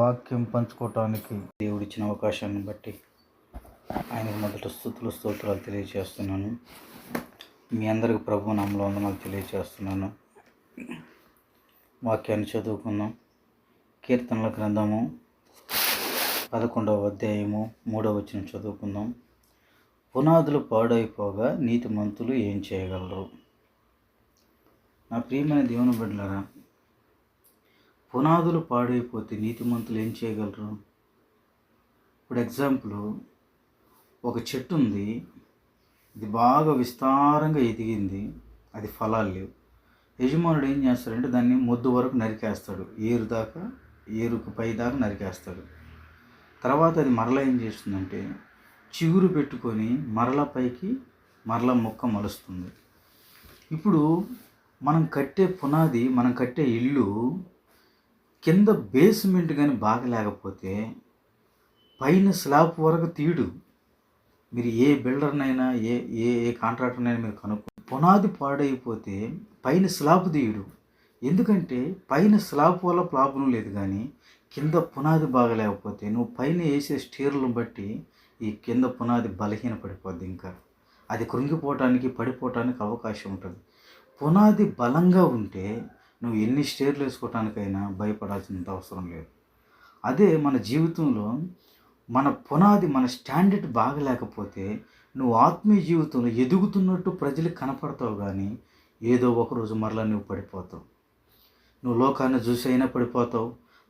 వాక్యం పంచుకోవటానికి దేవుడిచ్చిన అవకాశాన్ని బట్టి ఆయనకు మొదట స్థుతులు స్తోత్రాలు తెలియజేస్తున్నాను మీ అందరికి ప్రభు నామలో వందనాలు తెలియజేస్తున్నాను వాక్యాన్ని చదువుకుందాం. కీర్తనల గ్రంథము పదకొండవ అధ్యాయము మూడవ వచనం చదువుకుందాం. పునాదులు పాడైపోగా నీతిమంతులు ఏం చేయగలరు? నా ప్రియమైన దేవుని బిడ్డలరా పునాదులు పాడైపోతే నీతిమంతులు ఏం చేయగలరు? ఇప్పుడు ఎగ్జాంపుల్ ఒక చెట్టు ఉంది. ఇది బాగా విస్తారంగా ఎదిగింది. అది ఫలాలు లేవు. యజమానుడు ఏం చేస్తాడంటే దాన్ని మొద్దు వరకు నరికేస్తాడు. ఏరు దాకా ఏరుకు పై దాకా నరికేస్తాడు. తర్వాత అది మరలా ఏం చేస్తుందంటే చిగురు పెట్టుకొని మరల పైకి మరల మొక్క మలుస్తుంది. ఇప్పుడు మనం కట్టే పునాది మనం కట్టే ఇల్లు కింద బేస్మెంట్ కానీ బాగా లేకపోతే పైన స్లాబ్ వరకు తీయడు. మీరు ఏ బిల్డర్నైనా ఏ ఏ ఏ కాంట్రాక్టర్నైనా మీరు కనుక్కో పునాది పాడైపోతే పైన స్లాబ్ తీయడు. ఎందుకంటే పైన స్లాబ్ వల్ల ప్రాబ్లం లేదు కానీ కింద పునాది బాగా లేకపోతే నువ్వు పైన వేసే స్టీర్లను బట్టి ఈ కింద పునాది బలహీన పడిపోద్ది ఇంకా. అది కృంగిపోవటానికి పడిపోవటానికి అవకాశం ఉంటుంది. పునాది బలంగా ఉంటే నువ్వు ఎన్ని స్టేర్లు వేసుకోవటానికైనా భయపడాల్సినంత అవసరం లేదు. అదే మన జీవితంలో మన పునాది మన స్టాండర్డ్ బాగలేకపోతే నువ్వు ఆత్మీయ జీవితంలో ఎదుగుతున్నట్టు ప్రజలకు కనపడతావు కానీ ఏదో ఒక రోజు మరలా నువ్వు పడిపోతావు. నువ్వు లోకాన్ని చూసి అయినా పడిపోతావు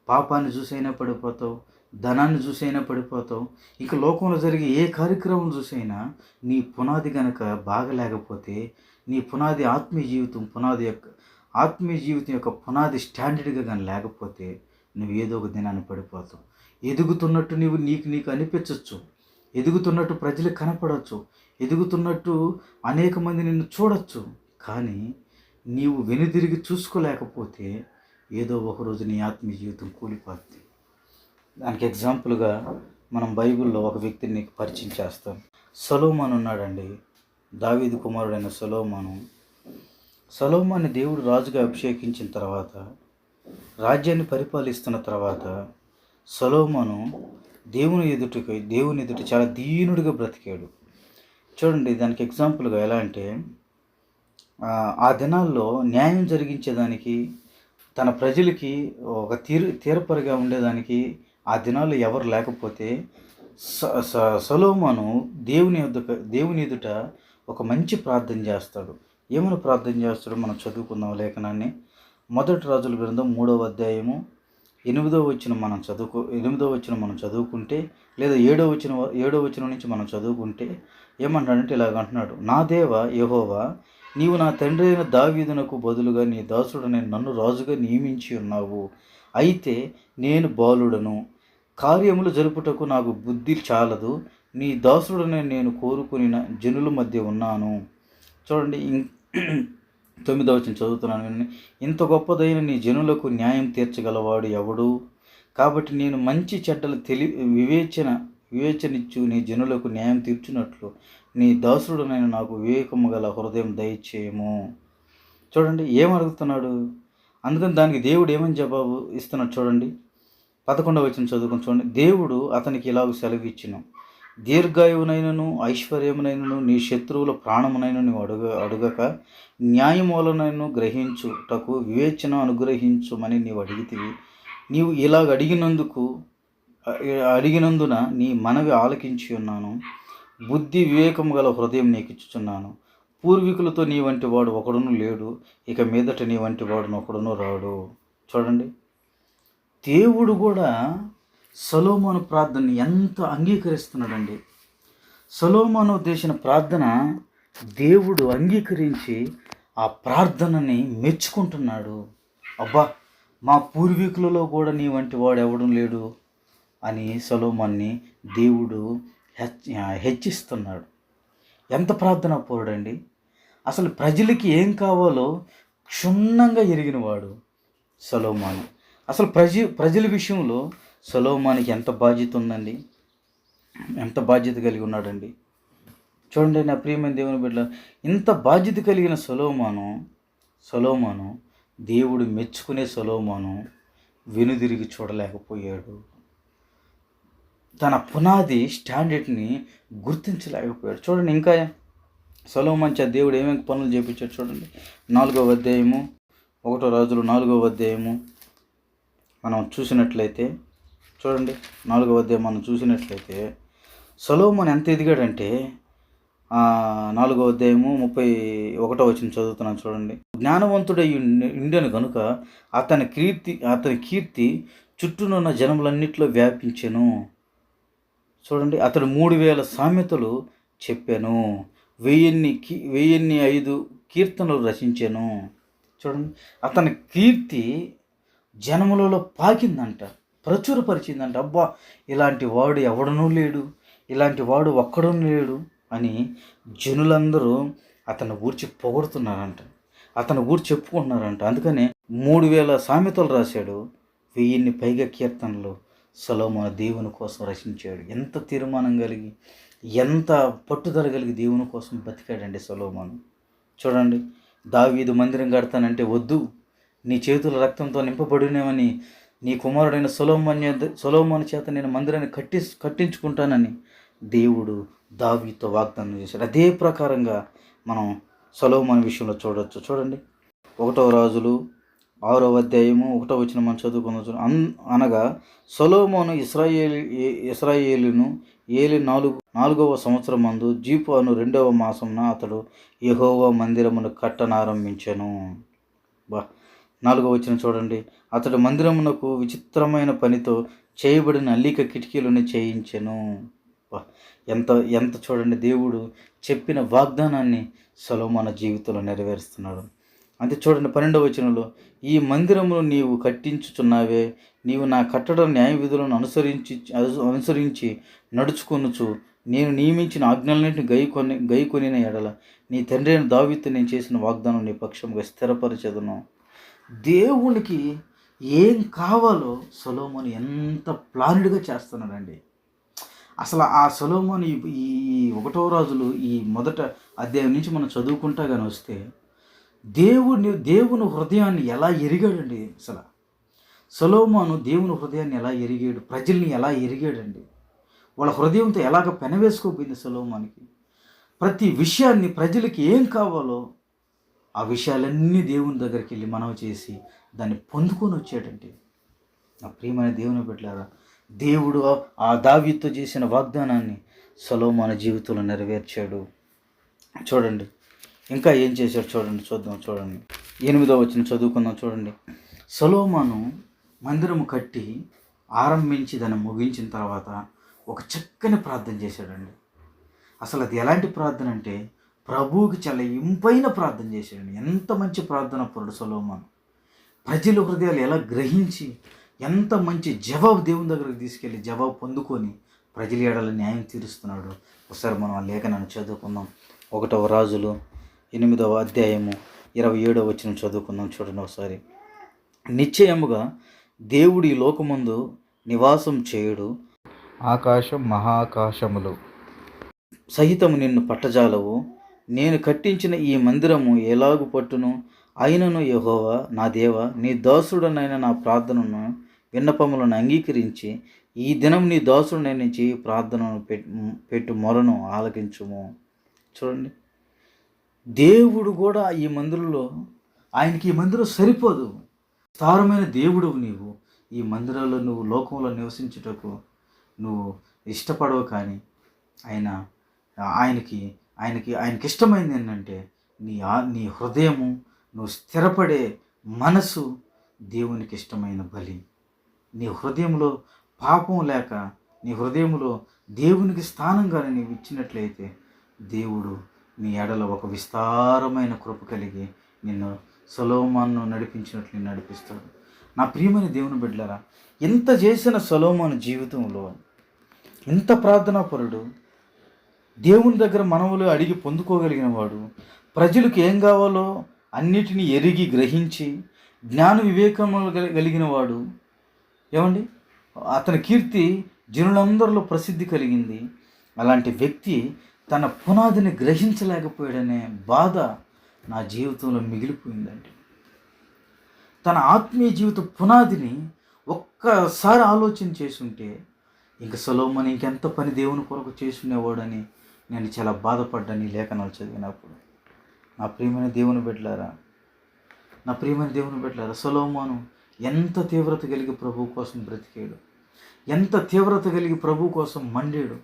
పాపాన్ని చూసైనా పడిపోతావు ధనాన్ని చూసి అయినా పడిపోతావు ఇక లోకంలో జరిగే ఏ కార్యక్రమం చూసైనా నీ పునాది గనక బాగలేకపోతే నీ పునాది ఆత్మీయ జీవితం పునాది యొక్క ఆత్మీయ జీవితం యొక్క పునాది స్టాండర్డ్గా కానీ లేకపోతే నువ్వు ఏదో ఒక దినాన్ని పడిపోతావు. ఎదుగుతున్నట్టు నీవు నీకు నీకు అనిపించవచ్చు ఎదుగుతున్నట్టు ప్రజలు కనపడవచ్చు ఎదుగుతున్నట్టు అనేక మంది నిన్ను చూడొచ్చు. కానీ నీవు వెనుదిరిగి చూసుకోలేకపోతే ఏదో ఒకరోజు నీ ఆత్మీయ జీవితం కూలిపోద్ది. దానికి ఎగ్జాంపుల్గా మనం బైబిల్లో ఒక వ్యక్తిని నీకు పరిచయం చేస్తాం. సలోమాన్ ఉన్నాడండి. దావీదు కుమారుడైన సలోమాను. సలోమాన్ని దేవుడు రాజుగా అభిషేకించిన తర్వాత రాజ్యాన్ని పరిపాలిస్తున్న తర్వాత సలోమాను దేవుని ఎదుటికి దేవుని ఎదుటి చాలా దీనుడిగా బ్రతికాడు. చూడండి దానికి ఎగ్జాంపుల్గా ఎలా అంటే ఆ, దినాల్లో న్యాయం జరిగించేదానికి తన ప్రజలకి ఒక తీరు తీరపరిగా ఉండేదానికి ఆ దినాల్లో ఎవరు లేకపోతే స- సలోమాను దేవుని ఎదుట దేవుని ఎదుట ఒక మంచి ప్రార్థన చేస్తాడు. ఏమని ప్రార్థన చేస్తాడో మనం చదువుకుందాం లేఖనాన్ని. మొదటి రాజుల గ్రంథం మూడవ అధ్యాయము. ఎనిమిదో వచ్చిన మనం చదువుకో ఎనిమిదో వచ్చిన మనం చదువుకుంటే లేదా ఏడో వచ్చిన ఏడో వచ్చిన నుంచి మనం చదువుకుంటే ఏమంటాడంటే ఇలాగ అంటున్నాడు నా దేవ యహోవా నీవు నా తండ్రి అయిన దావీదునకు బదులుగా నీ దాసుడని నన్ను రాజుగా నియమించి ఉన్నావు. అయితే నేను బాలుడను. కార్యములు జరుపుటకు నాకు బుద్ధి చాలదు. నీ దాసుడనే నేను కోరుకుని జనుల మధ్య ఉన్నాను. చూడండి తొమ్మిదవ వచ్చిన చదువుతున్నాను విని ఇంత గొప్పదైన నీ జనులకు న్యాయం తీర్చగలవాడు ఎవడు? కాబట్టి నేను మంచి చెడ్డలు తెలి వివేచన వివేచనిచ్చు నీ జనులకు న్యాయం తీర్చున్నట్లు నీ దాసుడునైన నాకు వివేకము గల హృదయం దయచేయము. చూడండి ఏం అడుగుతున్నాడు? అందుకని దానికి దేవుడు ఏమని జవాబు ఇస్తున్నాడు చూడండి. పదకొండవ వచ్చిన చదువుకొని చూడండి. దేవుడు అతనికి ఇలాగ సెలవు ఇచ్చినాం. దీర్ఘాయువునైనను ఐశ్వర్యమునైనను నీ శత్రువుల ప్రాణమునైనను అడుగ అడుగక న్యాయమూలనైను గ్రహించుటకు వివేచన అనుగ్రహించుమని నీవు అడిగితివి. నీవు ఇలాగ అడిగినందుకు అడిగినందున నీ మనవి ఆలకించి ఉన్నాను. బుద్ధి వివేకము గల హృదయం నీకు ఇచ్చుచున్నాను పూర్వీకులతో నీ వంటి వాడు ఒకడును లేడు. ఇక మీదట నీ వంటి వాడును ఒకడును రాడు. చూడండి. దేవుడు కూడా సొలోమోను ప్రార్థనని ఎంత అంగీకరిస్తున్నాడండి. సొలోమోను చేసిన ప్రార్థన దేవుడు అంగీకరించి ఆ ప్రార్థనని మెచ్చుకుంటున్నాడు. అబ్బా మా పూర్వీకులలో కూడా నీ వంటి వాడు ఎవడం లేడు అని సొలోమాన్ని దేవుడు హెచ్ హెచ్చిస్తున్నాడు. ఎంత ప్రార్థన పోరాడండి. అసలు ప్రజలకి ఏం కావాలో క్షుణ్ణంగా ఎరిగినవాడు సొలోమాను. అసలు ప్రజ ప్రజల విషయంలో సొలోమానికి ఎంత బాధ్యత ఉందండి? ఎంత బాధ్యత కలిగి ఉన్నాడండి? చూడండి నా ప్రియమైన దేవుని బిడ్డ ఇంత బాధ్యత కలిగిన సొలోమాను సొలోమాను దేవుడు మెచ్చుకునే సొలోమాను వెనుదిరిగి చూడలేకపోయాడు. తన పునాది స్టాండర్డ్ని గుర్తించలేకపోయాడు. చూడండి ఇంకా సొలోమంచ దేవుడు ఏమేమి పనులు చేపించాడు చూడండి. నాలుగవ అధ్యాయము ఒకటో రాజులు నాలుగవ అధ్యాయము మనం చూసినట్లయితే చూడండి నాలుగవ అధ్యాయం మనం చూసినట్లయితే సొలోమన్ ఎంత ఎదిగాడంటే నాలుగో అధ్యాయము ముప్పై ఒకటో వచ్చిన చదువుతున్నాను చూడండి. జ్ఞానవంతుడై ఉండి- కనుక అతని కీర్తి అతని కీర్తి చుట్టూనున్న జనములన్నింటిలో వ్యాపించెను. చూడండి అతడు మూడు వేల సామెతలు చెప్పాను. వెయ్యిన్ని కీ వెయ్యిన్ని ఐదు కీర్తనలు రచించాను. చూడండి అతని కీర్తి జనములలో పాకిందంట. ప్రచురపరిచిందంట అబ్బా ఇలాంటి వాడు ఎవడనూ లేడు ఇలాంటి వాడు ఒక్కడూ లేడు అని జనులందరూ అతను ఊర్చి పొగడుతున్నారంట. అతను ఊరు చెప్పుకుంటున్నారంట. అందుకనే మూడు వేల సామెతలు రాశాడు. వెయ్యిన్ని పైగా కీర్తనలు సలోమన దేవుని కోసం రచించాడు. ఎంత తీర్మానం కలిగి ఎంత పట్టుదల కలిగి దేవుని కోసం బతికాడండి సలోమాను. చూడండి దావీదు మందిరం కడతానంటే వద్దు నీ చేతుల రక్తంతో నింపబడినవని నీ కుమారుడైన సొలోమన్ సొలోమోని చేత నేను మందిరాన్ని కట్టి కట్టించుకుంటానని దేవుడు దావీతో వాగ్దానం చేశాడు. అదే ప్రకారంగా మనం సొలోమన్ విషయంలో చూడొచ్చు. చూడండి. ఒకటవ రాజులు ఆరో అధ్యాయము ఒకటో వచ్చిన మనం చదువుకుందాం. అన్ అనగా సొలోమోను ఇస్రాయేల్ ఇస్రాయేలును ఏలి నాలుగు నాలుగవ సంవత్సరం మందు జీపు అను రెండవ మాసంన అతడు యహోవ మందిరమును కట్టనారంభించను. బా నాలుగో వచ్చిన చూడండి. అతడు మందిరమునకు విచిత్రమైన పనితో చేయబడిన అల్లిక కిటికీలను చేయించెను. ఎంత ఎంత చూడండి. దేవుడు చెప్పిన వాగ్దానాన్ని సొలోమోన జీవితంలో నెరవేరుస్తున్నాడు. అంతే చూడండి పన్నెండవ వచనంలో ఈ మందిరమును నీవు కట్టించుచున్నావే నీవు నా కట్టడ న్యాయ విధులను అనుసరించి అనుసరించి నడుచుకొనుచు నేను నియమించిన ఆజ్ఞలన్నింటిని గైకొని గైకొనిన ఎడల నీ తండ్రి అయిన దావిత్తు నేను చేసిన వాగ్దానం నీ పక్షంగా స్థిరపరచదును. దేవునికి ఏం కావాలో సొలోమోని ఎంత ప్లానుడ్గా చేస్తున్నాడండి. అసలు ఆ సొలోమోని ఈ ఈ ఒకటో రాజులు ఈ మొదట అధ్యాయం నుంచి మనం చదువుకుంటా కానీ వస్తే దేవుని దేవుని హృదయాన్ని ఎలా ఎరిగాడండి అసలు? సొలోమోను దేవుని హృదయాన్ని ఎలా ఎరిగాడు? ప్రజల్ని ఎలా ఎరిగాడండి? వాళ్ళ హృదయంతో ఎలాగ పెనవేసుకోపోయింది సొలోమానికి? ప్రతి విషయాన్ని ప్రజలకి ఏం కావాలో ఆ విషయాలన్నీ దేవుని దగ్గరికి వెళ్ళి మనవి చేసి దాన్ని పొందుకొని వచ్చాడండి నా ప్రియమైన దేవుని పెట్టారా దేవుడు ఆ దావితో చేసిన వాగ్దానాన్ని సలోమాన జీవితంలో నెరవేర్చాడు. చూడండి ఇంకా ఏం చేశాడు చూడండి చూద్దాం చూడండి. ఎనిమిదో వచ్చిన చదువుకుందాం చూడండి. సలోమాను మందిరము కట్టి ఆరంభించి దాన్ని ముగించిన తర్వాత ఒక చక్కని ప్రార్థన చేశాడండి. అసలు అది ఎలాంటి ప్రార్థన అంటే ప్రభువుకి చాలా ఇంపైన ప్రార్థన చేశాడండి. ఎంత మంచి ప్రార్థన పరుడు సొలోమాను. ప్రజల హృదయాలు ఎలా గ్రహించి ఎంత మంచి జవాబు దేవుని దగ్గరకు తీసుకెళ్ళి జవాబు పొందుకొని ప్రజల ఏడల న్యాయం తీరుస్తున్నాడు. ఒకసారి మనం ఆ లేఖనాన్ని చదువుకుందాం. ఒకటవ రాజులు ఎనిమిదవ అధ్యాయము ఇరవై ఏడవ వచ్చిన చదువుకుందాం చూడండి ఒకసారి. నిశ్చయముగా దేవుడి ఈ లోకమందు నివాసం చేయుడు. ఆకాశం మహాకాశములు. సహితము నిన్ను పట్టజాలవు. నేను కట్టించిన ఈ మందిరము ఎలాగు పట్టును? అయినను యహోవా నా దేవ నీ దాసుడనైన నా ప్రార్థనను విన్నపములను అంగీకరించి ఈ దినం నీ దాసుడనైన చేయి ప్రార్థనను పెట్టు మొరను ఆలకించుము. చూడండి. దేవుడు కూడా ఈ మందిరంలో ఆయనకి ఈ మందిరం సరిపోదు. స్థారమైన దేవుడు నీవు. ఈ మందిరంలో నువ్వు లోకంలో నివసించుటకు నువ్వు ఇష్టపడవు కానీ ఆయన ఆయనకి ఆయనకి ఆయనకి ఇష్టమైంది ఏంటంటే నీ ఆ- నీ హృదయము నువ్వు స్థిరపడే మనసు దేవునికి ఇష్టమైన బలి. నీ హృదయంలో పాపం లేక నీ హృదయంలో దేవునికి స్థానంగా నీవు ఇచ్చినట్లయితే దేవుడు నీ ఎడల ఒక విస్తారమైన కృప కలిగి నిన్ను సొలోమాను నడిపించినట్లు నేను నడిపిస్తాడు. నా ప్రియమైన దేవుని బిడ్డలరా ఇంత చేసిన సొలోమాను జీవితంలో ఇంత ప్రార్థనాపరుడు దేవుని దగ్గర మనవులు అడిగి పొందుకోగలిగిన వాడు ప్రజలకు ఏం కావాలో అన్నిటినీ ఎరిగి గ్రహించి జ్ఞాన వివేకములు కలిగిన వాడు. ఏమండి? అతని కీర్తి జనులందరిలో ప్రసిద్ధి కలిగింది. అలాంటి వ్యక్తి తన పునాదిని గ్రహించలేకపోయాడనే బాధ నా జీవితంలో మిగిలిపోయిందండి. తన ఆత్మీయ జీవిత పునాదిని ఒక్కసారి ఆలోచన చేసుంటే ఇంక సొలోమన్ ఇంకెంత పని దేవుని కొరకు చేసుకునేవాడని నేను చాలా బాధపడ్డాను ఈ లేఖనాలు చదివినప్పుడు. నా ప్రియమైన దేవుని బిడ్డలారా నా ప్రియమైన దేవుని బిడ్డలారా సొలోమాను ఎంత తీవ్రత కలిగి ప్రభు కోసం బ్రతికాడు. ఎంత తీవ్రత కలిగి ప్రభు కోసం మండాడు.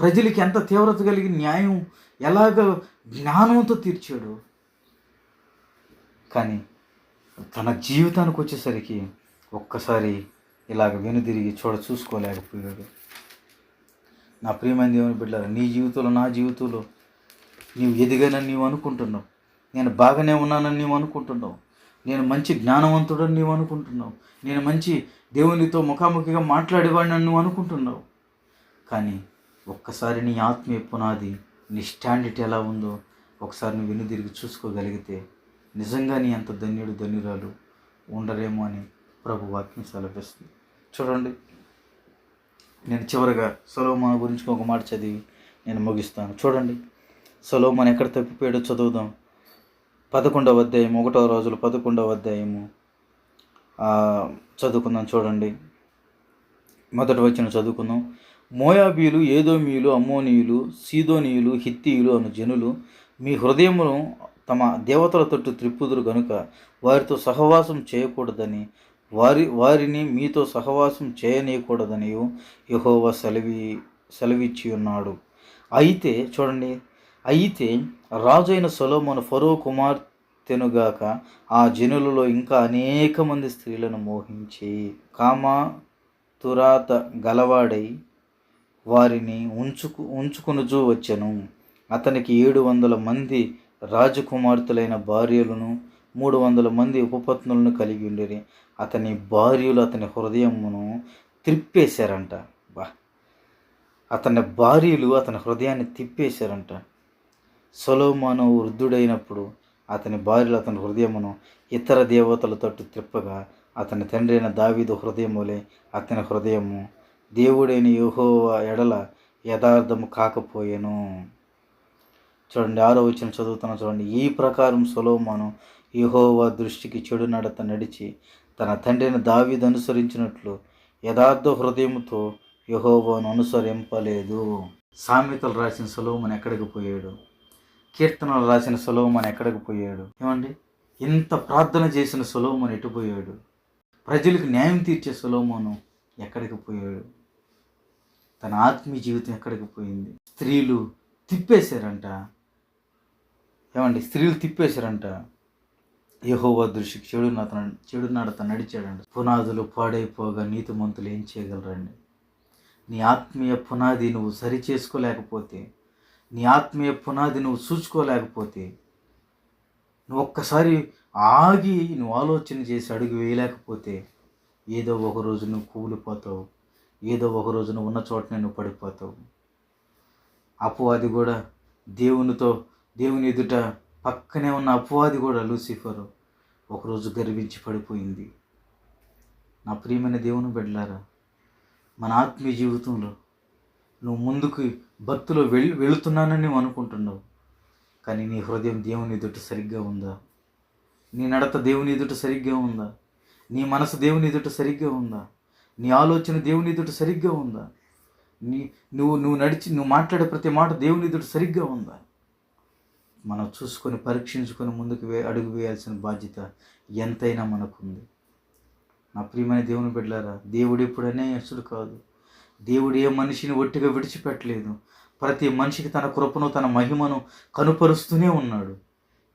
ప్రజలకి ఎంత తీవ్రత కలిగి న్యాయం ఎలాగ జ్ఞానంతో తీర్చాడు. కానీ తన జీవితానికి వచ్చేసరికి ఒక్కసారి ఇలాగ వెనుదిరిగి చూడ చూసుకోలేకపోయాడు. నా ప్రియమైన దేవుని బిడ్డారా నీ జీవితంలో నా జీవితంలో నీవు ఎదిగానని నీవు అనుకుంటున్నావు. నేను బాగానే ఉన్నానని నీవు అనుకుంటున్నావు. నేను మంచి జ్ఞానవంతుడని నీవు అనుకుంటున్నావు. నేను మంచి దేవునితో ముఖాముఖిగా మాట్లాడేవాడిని నువ్వు అనుకుంటున్నావు. కానీ ఒక్కసారి నీ ఆత్మీయ పునాది నీ స్టాండర్డ్ ఎలా ఉందో ఒకసారి నువ్వు వెనుదిరిగి చూసుకోగలిగితే నిజంగా నీ అంత ధన్యుడు ధన్యురాలు ఉండరేమో అని ప్రభు వాక్యం సెలవిస్తుంది. చూడండి. నేను చివరిగా సొలోమాన్ గురించి ఒక మాట చదివి నేను ముగిస్తాను. చూడండి సొలోమాన్ ఎక్కడ తప్పిపోయాడో చదువుదాం. పదకొండవ అధ్యాయం ఒకటవ రోజులు పదకొండవ అధ్యాయము చదువుకుందాం చూడండి. మొదటి వచ్చిన చదువుకుందాం. మోయాబీలు ఏదోమీయులు అమ్మోనీయులు సీదోనీయులు హిత్తీయులు అను జనులు మీ హృదయమును తమ దేవతల తట్టు త్రిప్పుదురు గనుక వారితో సహవాసం చేయకూడదని వారి వారిని మీతో సహవాసం చేయనీయకూడదని యహోవ సెలవి సెలవిచ్చి ఉన్నాడు అయితే చూడండి అయితే రాజైన సొలోమోను ఫరో కుమార్తెనుగాక ఆ జనులలో ఇంకా అనేక మంది స్త్రీలను మోహించి కామా తురాత గలవాడై వారిని ఉంచుకు ఉంచుకొనుచూ వచ్చెను. అతనికి ఏడు వందల మంది రాజకుమార్తెలైన భార్యలను మూడు వందల మంది ఉపపత్నులను కలిగి ఉండిరి. అతని భార్యలు అతని హృదయమును త్రిప్పేశారంట బా. అతని భార్యలు అతని హృదయాన్ని తిప్పేశారంట. సొలోమాను వృద్ధుడైనప్పుడు అతని భార్యలు అతని హృదయమును ఇతర దేవతల తట్టు త్రిప్పగా అతని తండ్రి అయిన దావీదు హృదయములే అతని హృదయము. దేవుడైన యూహో ఎడల యథార్థము కాకపోయాను. చూడండి ఆరో వచ్చిన చదువుతున్న చూడండి. ఈ ప్రకారం సొలోమాను యహోవా దృష్టికి చెడు నడత నడిచి తన తండ్రిని దావీదు అనుసరించినట్లు యథార్థ హృదయముతో యహోవాను అనుసరింపలేదు. సామెతలు రాసిన సొలోమన్ ఎక్కడికి పోయాడు? కీర్తనలు రాసిన సొలోమన్ ఎక్కడికి పోయాడు? ఏమండి? ఇంత ప్రార్థన చేసిన సొలోమన్ ఎటుపోయాడు ప్రజలకు న్యాయం తీర్చే సొలోమోను ఎక్కడికి పోయాడు? తన ఆత్మీయ జీవితం ఎక్కడికి పోయింది? స్త్రీలు తిప్పేశారంట. ఏమండి? స్త్రీలు తిప్పేశారంట. యహోవా దృష్టికి చెడు నడత చెడు నడత నడిచాడండి. పునాదులు పాడైపోగా నీతిమంతులు ఏం చేయగలరండి? నీ ఆత్మీయ పునాది నువ్వు సరి చేసుకోలేకపోతే నీ ఆత్మీయ పునాది నువ్వు చూసుకోలేకపోతే నువ్వు ఒక్కసారి ఆగి నువ్వు ఆలోచన చేసి అడుగు వేయలేకపోతే ఏదో ఒకరోజు నువ్వు కూలిపోతావు ఏదో ఒకరోజు నువ్వు ఉన్న చోటనే నువ్వు పడిపోతావు. అపవాది కూడా దేవునితో దేవుని ఎదుట పక్కనే ఉన్న అపవాది కూడా లూసిఫర్ ఒకరోజు గర్వించి పడిపోయింది. నా ప్రియమైన దేవుని బిడ్డలారా మన ఆత్మీయ జీవితంలో నువ్వు ముందుకు భక్తిలో వెళ్ వెళుతున్నానని నువ్వు అనుకుంటున్నావు. కానీ నీ హృదయం దేవుని ఎదుట సరిగ్గా ఉందా? నీ నడత దేవుని ఎదుట సరిగ్గా ఉందా? నీ మనసు దేవుని ఎదుట సరిగ్గా ఉందా? నీ ఆలోచన దేవుని ఎదుట సరిగ్గా ఉందా? నీ నువ్వు నువ్వు నడిచి నువ్వు మాట్లాడే ప్రతి మాట దేవుని ఎదుట సరిగ్గా ఉందా? మనం చూసుకొని పరీక్షించుకొని ముందుకు వే అడుగు వేయాల్సిన బాధ్యత ఎంతైనా మనకుంది. నా ప్రియమైన దేవుని బిడ్డలారా దేవుడు ఎప్పుడు అన్యాయస్తుడు కాదు. దేవుడు ఏ మనిషిని ఒట్టిగా విడిచిపెట్టలేదు. ప్రతి మనిషికి తన కృపను తన మహిమను కనుపరుస్తూనే ఉన్నాడు.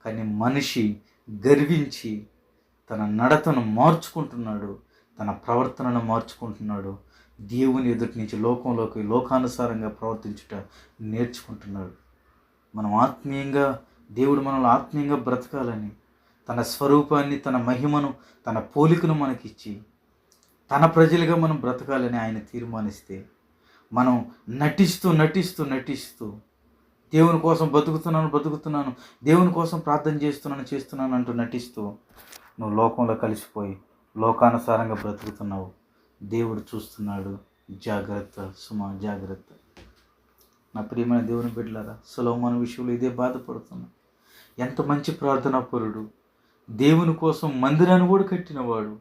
కానీ మనిషి గర్వించి తన నడతను మార్చుకుంటున్నాడు తన ప్రవర్తనను మార్చుకుంటున్నాడు. దేవుని ఎదుటి నుంచి లోకంలోకి లోకానుసారంగా ప్రవర్తించుట నేర్చుకుంటున్నాడు. మనం ఆత్మీయంగా దేవుడు మనల్ని ఆత్మీయంగా బ్రతకాలని తన స్వరూపాన్ని తన మహిమను తన పోలికను మనకిచ్చి తన ప్రజలుగా మనం బ్రతకాలని ఆయన తీర్మానిస్తే మనం నటిస్తూ నటిస్తూ నటిస్తూ దేవుని కోసం బతుకుతున్నాను బతుకుతున్నాను దేవుని కోసం ప్రార్థన చేస్తున్నాను చేస్తున్నాను అంటూ నటిస్తూ నువ్వు లోకంలో కలిసిపోయి లోకానుసారంగా బ్రతుకుతున్నావు. దేవుడు చూస్తున్నాడు. జాగ్రత్త సుమ జాగ్రత్త. నా ప్రియమైన దేవుని బిడ్డలారా సులభమైన విషయంలో ఇదే బాధపడుతున్నా. ఎంత మంచి ప్రార్థనాపరుడు దేవుని కోసం మందిరాన్ని కూడా కట్టినవాడు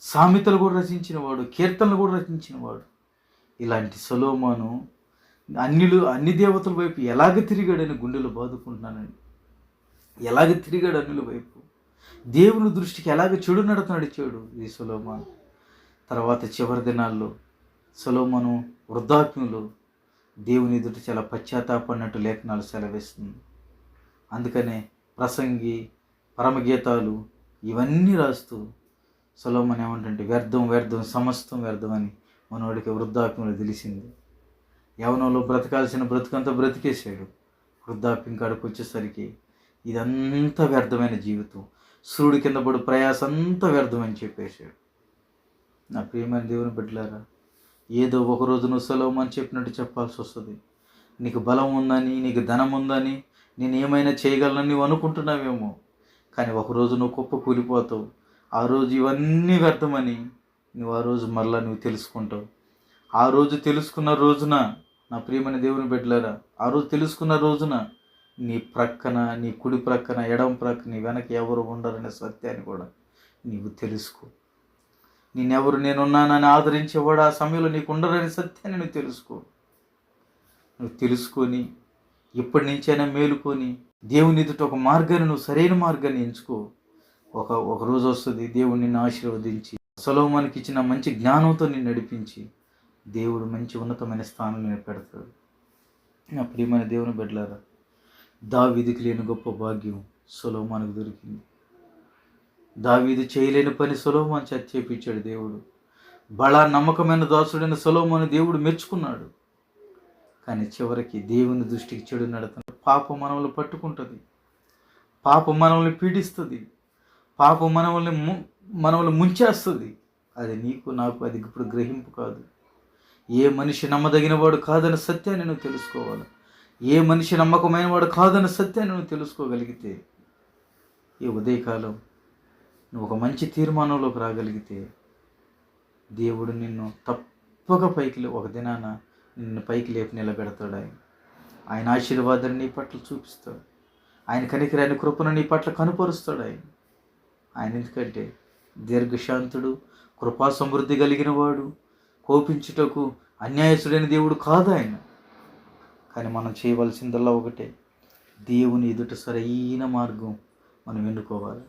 సామెతలు కూడా రచించినవాడు కీర్తనలు కూడా రచించినవాడు. ఇలాంటి సొలోమాను అన్నిలు అన్ని దేవతల వైపు ఎలాగ తిరిగాడని గుండెలు బాదుకుంటున్నానండి. ఎలాగ తిరిగాడు అన్నిల వైపు? దేవుని దృష్టికి ఎలాగ చెడు నడత నడిచాడు ఈ సొలోమాను? తర్వాత చివరి దినాల్లో సొలోమను వృద్ధాప్యంలో దేవుని ఎదుట చాలా పశ్చాత్తాపడినట్టు లేఖనాలు సెలవిస్తుంది. అందుకనే ప్రసంగి పరమగీతాలు ఇవన్నీ రాస్తూ సొలోమన్ ఏమంటే వ్యర్థం వ్యర్థం సమస్తం వ్యర్థం అని మనవాడికి వృద్ధాప్యంలో తెలిసింది. యవనంలో బ్రతకాల్సిన బ్రతుకంతా బ్రతికేశాడు. వృద్ధాప్యం కాడికి వచ్చేసరికి ఇదంతా వ్యర్థమైన జీవితం. సూర్యుడి కింద పడు ప్రయాస అంతా వ్యర్థమని చెప్పేశాడు. నా ప్రియమైన దేవుని బిడ్డలారా ఏదో ఒక రోజు నువ్వు సెలవుమని చెప్పినట్టు చెప్పాల్సి వస్తుంది. నీకు బలం ఉందని నీకు ధనం ఉందని నేను ఏమైనా చేయగలనని నువ్వు అనుకుంటున్నావేమో. కానీ ఒకరోజు నువ్వు కుప్ప కూలిపోతావు. ఆ రోజు ఇవన్నీ వ్యర్థమని నువ్వు ఆ రోజు మరలా నువ్వు తెలుసుకుంటావు. ఆ రోజు తెలుసుకున్న రోజున నా ప్రియమైన దేవుని బిడ్డలారా ఆ రోజు తెలుసుకున్న రోజున నీ ప్రక్కన నీ కుడి ప్రక్కన ఎడం ప్రక్కన నీ వెనక ఎవరు ఉండరనే సత్యాన్ని కూడా నీవు తెలుసుకో. నేనెవరు నేనున్నానని ఆదరించేవాడు ఆ సమయంలో నీకు ఉండరని సత్యాన్ని నువ్వు తెలుసుకో. నువ్వు తెలుసుకొని ఇప్పటి నుంచైనా మేలుకొని దేవుని ఎదుట ఒక మార్గాన్ని నువ్వు సరైన మార్గాన్ని ఎంచుకో. ఒక ఒక రోజు వస్తుంది దేవుడు నిన్ను ఆశీర్వదించి సొలోమానికి ఇచ్చిన మంచి జ్ఞానంతో నిన్ను నడిపించి దేవుడు మంచి ఉన్నతమైన స్థానంలో నేను పెడతాడు. నా ప్రియమైన దేవుని బిడ్డలారా దావీదికి లేని గొప్ప భాగ్యం సొలోమానికి దొరికింది. దావీదు చేయలేని పని సొలోమాన్ చేత చేపించాడు దేవుడు. బళా నమ్మకమైన దాసుడైన సొలోమాను దేవుడు మెచ్చుకున్నాడు. కానీ చివరికి దేవుని దృష్టికి చెడు నడుతున్న పాప మనవులు పట్టుకుంటుంది. పాప మనవుల్ని పీడిస్తుంది. పాప మనవుల్ని ము ముంచేస్తుంది. అది నీకు నాకు అది ఇప్పుడు గ్రహింపు కాదు. ఏ మనిషి నమ్మదగిన వాడు కాదని సత్యాన్ని నువ్వు తెలుసుకోవాలి. ఏ మనిషి నమ్మకమైన వాడు కాదని సత్యాన్ని నువ్వు తెలుసుకోగలిగితే ఈ ఉదయకాలం నువ్వు ఒక మంచి తీర్మానంలోకి రాగలిగితే దేవుడు నిన్ను తప్పక పైకి ఒక దినాన నిన్ను పైకి లేపి నిలబెడతాడు ఆయన. ఆయన ఆశీర్వాదాన్ని నీ పట్ల చూపిస్తాడు. ఆయన కనికరాని కృపను నీ పట్ల కనుపరుస్తాడు ఆయన. ఆయన ఎందుకంటే దీర్ఘశాంతుడు కృపా సమృద్ధి కలిగిన వాడు. కోపించుటకు అన్యాయసుడైన దేవుడు కాదు ఆయన. కానీ మనం చేయవలసిందల్లా ఒకటే. దేవుని ఎదుట సరైన మార్గం మనం ఎన్నుకోవాలి.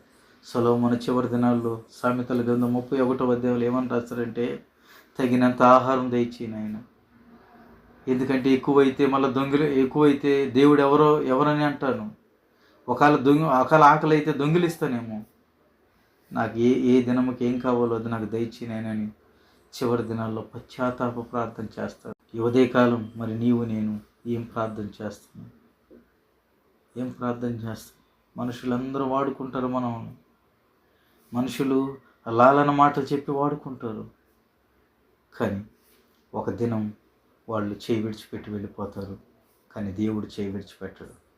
మన చివరి దినాల్లో సామెతల గ్రంథం ముప్పై ఒకటో అధ్యాయులు ఏమని రాస్తారంటే తగినంత ఆహారం దయచేయను ఆయన ఎందుకంటే ఎక్కువైతే మళ్ళీ దొంగిలు ఎక్కువైతే దేవుడు ఎవరో ఎవరని అంటాను. ఒకవేళ దొంగ ఒకవేళ ఆకలి అయితే దొంగిలిస్తానేమో. నాకు ఏ ఏ దినముకి ఏం కావాలో అది నాకు దయచేయనని చివరి దినాల్లో పశ్చాత్తాప ప్రార్థన చేస్తాడు ఈ ఉదయకాలం మరి నీవు నేను ఏం ప్రార్థన చేస్తాను ఏం ప్రార్థన చేస్తాం? మనుషులందరూ వాడుకుంటారు మనం మనుషులు లాలన మాటలు చెప్పి వాడుకుంటారు. కానీ ఒక దినం వాళ్ళు చేయి విడిచిపెట్టి వెళ్ళిపోతారు. కానీ దేవుడు చేయి విడిచిపెట్టడు.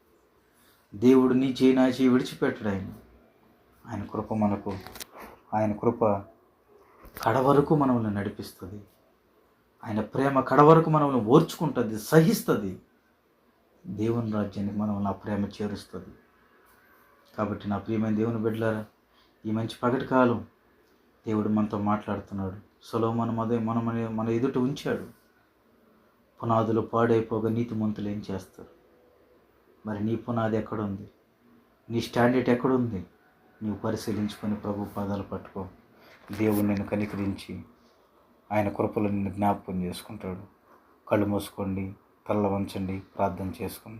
దేవుడు నీ చేయి నా చేయి విడిచిపెట్టడు ఆయన. ఆయన కృప మనకు ఆయన కృప కడ వరకు మనల్ని నడిపిస్తుంది. ఆయన ప్రేమ కడ వరకు మనల్ని ఓర్చుకుంటుంది సహిస్తుంది. దేవుని రాజ్యానికి మనల్ని ఆ ప్రేమ చేరుస్తుంది. కాబట్టి నా ప్రియమైన దేవుని బిడ్డలారా ఈ మంచి పగటి కాలం దేవుడు మనతో మాట్లాడుతున్నాడు. సులో మనం మన మన మన ఎదుట ఉంచాడు. పునాదులు పాడైపోగా నీతి మంతులు ఏం చేస్తారు? మరి నీ పునాది ఎక్కడుంది? నీ స్టాండర్డ్ ఎక్కడుంది? నువ్వు పరిశీలించుకొని ప్రభు పాదాలు పట్టుకో. దేవుడు నిన్ను కనికరించి ఆయన కృపలు నిన్ను జ్ఞాపకం చేసుకుంటాడు. కళ్ళు మూసుకోండి తల్ల వంచండి ప్రార్థన చేసుకుందాం.